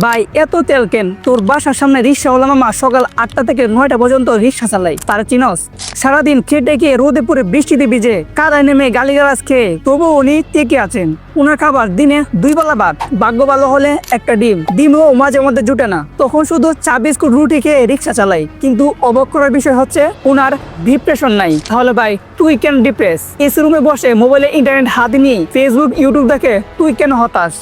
ভাই, এত তেল কেন? তোর বাসার সামনে রিক্সা ওলা মামা সকাল আটটা থেকে নয়টা পর্যন্ত রিক্সা চালাই তার চিনস? সারাদিন খেটে খেয়ে রোদে পরে বৃষ্টিতে ভিজে কাদায় নেমে গালিগালাজ খেয়ে তবু উনি টেকে আছেন। উনার খাবার দিনে দুই বেলা ভাত। ভাগ্য ভালো হলে একটা ডিম। ডিমও মাঝে মধ্যে জুটে না। তখন শুধু চা বিস্কুট, রুটি খেয়ে রিক্সা চালাই কিন্তু অবাক করার বিষয় হচ্ছে, উনার ডিপ্রেশন নাই। তাহলে ভাই, তুই কেন ডিপ্রেস? এসি রুমে বসে মোবাইলে ইন্টারনেট হাত নিয়ে ফেসবুক ইউটিউব দেখে তুই কেন হতাশ?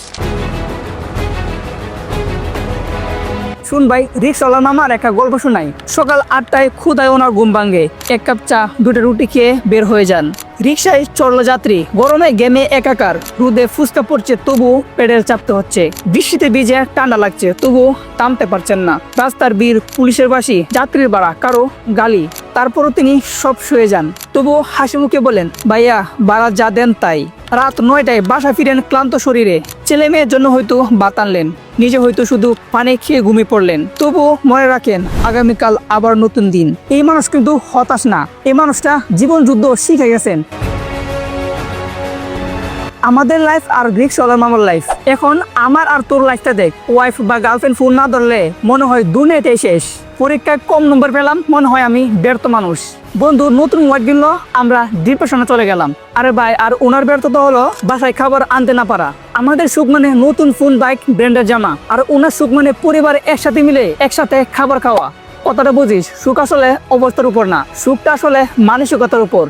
শুন ভাই, রিক্সাওয়ালা মামার একটা গল্প শোনাই। সকাল আটটায় ক্ষুদায় ওনার ঘুম ভাঙ্গে এক কাপ চা, দুটো রুটি খেয়ে বের হয়ে যান। রিক্সায় চড়লো যাত্রী। গরমে গেমে একাকার। রোদে ফুসকা পড়ছে তবু পেডেল চাপতে হচ্ছে। বৃষ্টিতে ভিজে ঠান্ডা লাগছে তবু থামতে পারছেন না। রাস্তার বীর, পুলিশের বাসি, যাত্রীর বাড়া, কারও গালি। তারপরও তিনি সব শুয়ে যান। তবু হাসি মুখে বলেন, ভাইয়া, বাড়া যা দেন তাই। রাত নয়টায় বাসা ফিরেন ক্লান্ত শরীরে। ছেলে মেয়ের জন্য হয়তো বাত আনলেন। নিজে হয়তো শুধু পানি খেয়ে ঘুমিয়ে পড়লেন। তবু মনে রাখেন, আগামীকাল আবার নতুন দিন। এই মানুষ কিন্তু হতাশ না। এই মানুষটা জীবন যুদ্ধ শিখে গেছেন। আমাদের লাইফ আর গ্রিক সলার মামার লাইফ এখন আমার আর তোর লাইফটা দেখ। ওয়াইফ বা গার্লফ্রেন্ড ফোন না ধরলে মনে হয় দুনিয়াটাই শেষ। পরীক্ষায় কম নম্বর পেলাম, মনে হয় আমি ব্যর্থ মানুষ। বন্ধু, নতুন ওয়ার্ড কিনলো, আমরা ডিপ্রেশনে চলে গেলাম। আরে ভাই, আর ওনার ব্যর্থতা হলো বাসায় খাবার আনতে না পারা। আমাদের সুখ মানে নতুন ফোন বাইক ব্র্যান্ডের জামা। আর ওনার সুখ মানে পরিবার একসাথে মিলে একসাথে খাবার খাওয়া। কথাটা বুঝিস, সুখ আসলে অবস্থার উপর না। সুখটা আসলে মানসিকতার উপর।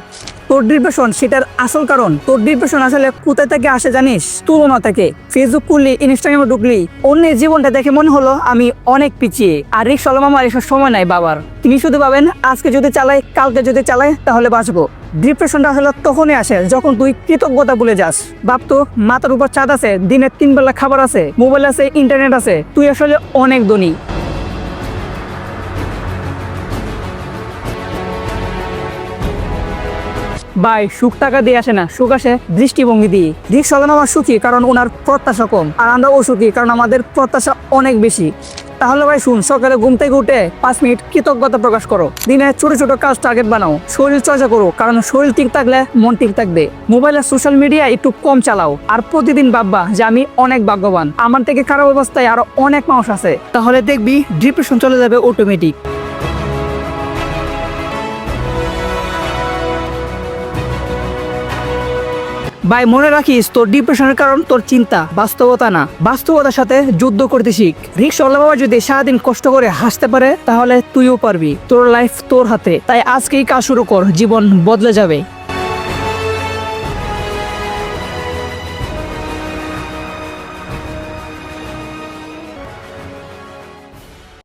তোর ডিপ্রেশন, সেটার আসল কারণ। তোর ডিপ্রেশন আসলে কোথায় থেকে আসে জানিস? তুলনা থেকে। ফেসবুক খুললি ইনস্টাগ্রামে ঢুকলি, অন্যের জীবনটা দেখে মনে হলো আমি অনেক পিছিয়ে। আর রিক্সা আমার এসব সময় নাই বাবার। তিনি শুধু ভাবেন, আজকে যদি চালাই, কালকে যদি চালাই, তাহলে বাঁচবো। ডিপ্রেশনটা আসলে তখনই আসে যখন তুই কৃতজ্ঞতা ভুলে যাস। বাপ তো মাথার উপর চাঁদ আছে, দিনের তিন বেলা খাবার আছে, মোবাইল আছে ইন্টারনেট আছে। তুই আসলে অনেক ধনী। ভাই, সুখ টাকা দিয়ে আসে না। সুখ আসে দৃষ্টিভঙ্গি দিয়ে। রিক্সা আমার সুখী কারণ ওনার প্রত্যাশা কম। আর আমরা অসুখী কারণ আমাদের প্রত্যাশা অনেক বেশি। তাহলে ভাই শুন, সকালে ঘুম থেকে উঠে পাঁচ মিনিট কৃতজ্ঞতা প্রকাশ করো। দিনে ছোট ছোট কাজ টার্গেট বানাও। শরীর চর্চা করো, কারণ শরীর ঠিক থাকলে মন ঠিক থাকবে। মোবাইলে সোশ্যাল মিডিয়া একটু কম চালাও। আর প্রতিদিন ভাববা যে আমি অনেক ভাগ্যবান। আমার থেকে খারাপ অবস্থায় আরও অনেক মানুষ আছে। তাহলে দেখবি ডিপ্রেশন চলে যাবে অটোমেটিক ভাই, মনে রাখিস, তোর ডিপ্রেশনের কারণ তোর চিন্তা, বাস্তবতা না। বাস্তবতার সাথে যুদ্ধ করতে শিখ। রিক্সাওয়ালা বাবা যদি সারাদিন কষ্ট করে হাসতে পারে, তাহলে তুইও পারবি। তোর লাইফ তোর হাতে। তাই আজকেই কাজ শুরু কর, জীবন বদলে যাবে।